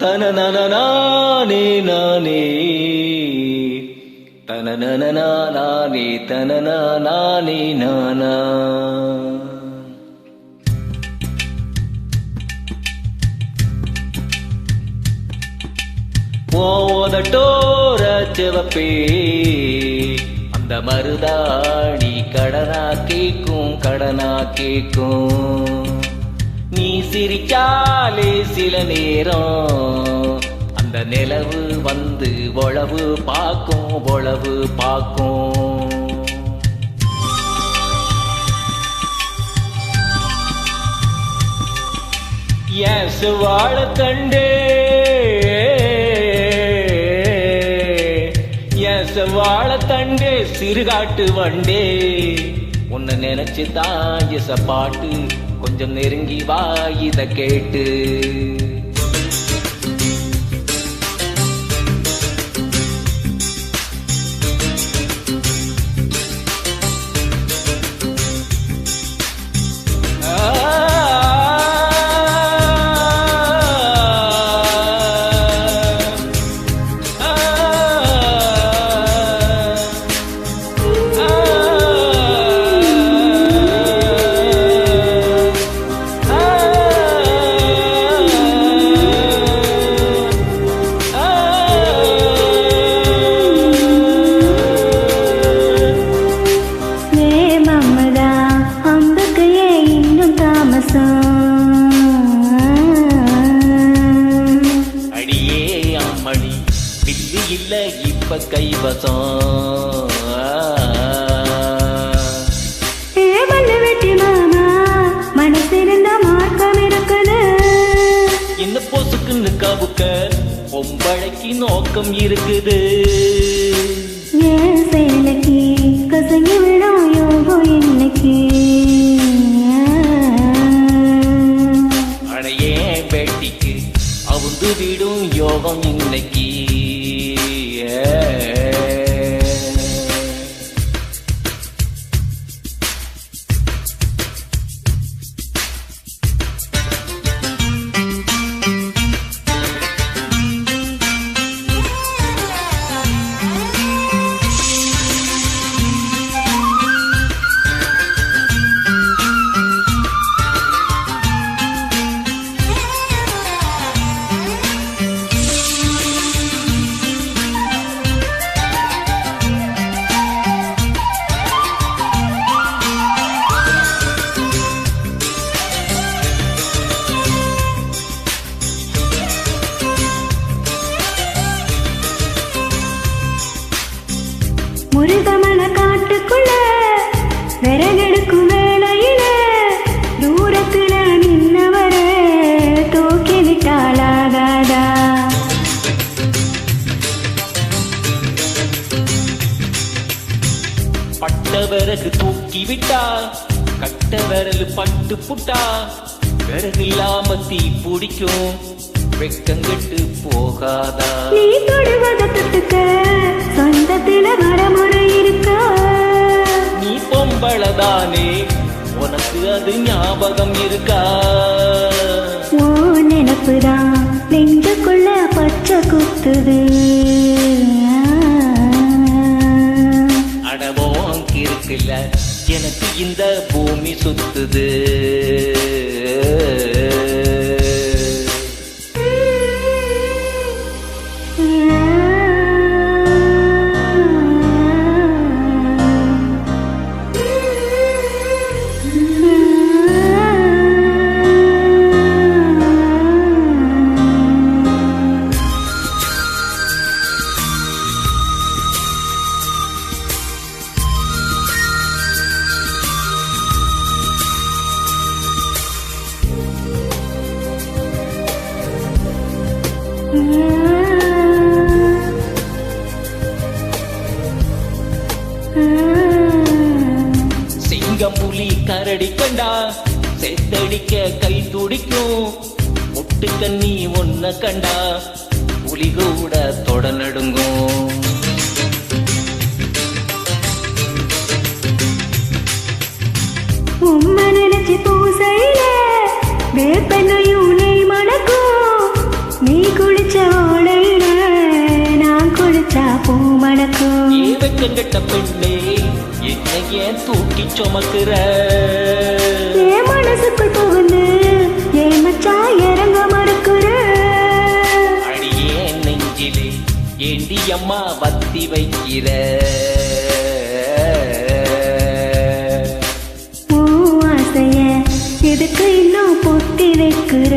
தனனனனானே நானே. தனனனனானே தனனனானே நானா. ஓதட்டோர சிவப்பே. அந்த மருதாணி கடனா கேக்கும் கடனா கேக்கும். சிரிச்சாலே சில நேரம். அந்த நிலவு வந்து உழவு பார்க்கும் உழவு பார்க்கும். என் செவ்வாழ தண்டே என் செவ்வாழ தண்டே சிறுகாட்டு வண்டே. நினைச்சு தான் இச பாட்டு. கொஞ்சம் நெருங்கி வா இத கேட்டு. கவுக்க பொம்பளைக்கு நோக்கம் இருக்குது. ஏன் சேலைக்கு? கசங்கி யோகம் இன்னைக்கு. அடையே பேட்டிக்கு அவுந்து விடும் யோகம் இன்னைக்கு? பட்ட விறகு தூக்கி விட்டா கட்ட விரல் பட்டு புட்டா விறகு இல்லாம தீ பிடிக்கும் வெக்கங்கெட்டு போகாதா? நீ தொடுவத தொட்டுக்க சொந்தத்தில வரமுறை இருக்கா. நீ பொம்பளதானே உனக்கு அது ஞாபகம் இருக்கா? ஓ நினப்புதான் நெஞ்சுக்குள்ள பச்சை குத்துது. அடவோம் எனக்கு இந்த பூமி சுத்துது. சிங்கம் புலி கரடி கண்டா செத்தடிக்க கை துடிக்கும் முட்டு கண்ணி ஒன்ன கண்டா புலி கூட தொட நடுங்கும் உம்மை நினைச்சு பூசையில வேப்பெண்ணையும் நெய் மணக்கும் ஏ வெக்கங்கட்ட பெண்ணே என்ன ஏன் தூக்கி சுமக்குற? என் மனசுக்குள் புகுந்து என் மச்சான் இறங்க மறுக்குற? அடியே நெஞ்சிலே ஏண்டி அம்மா வத்தி வைக்கிற? எதுக்கு இன்னும் பொத்தி வைக்கிற?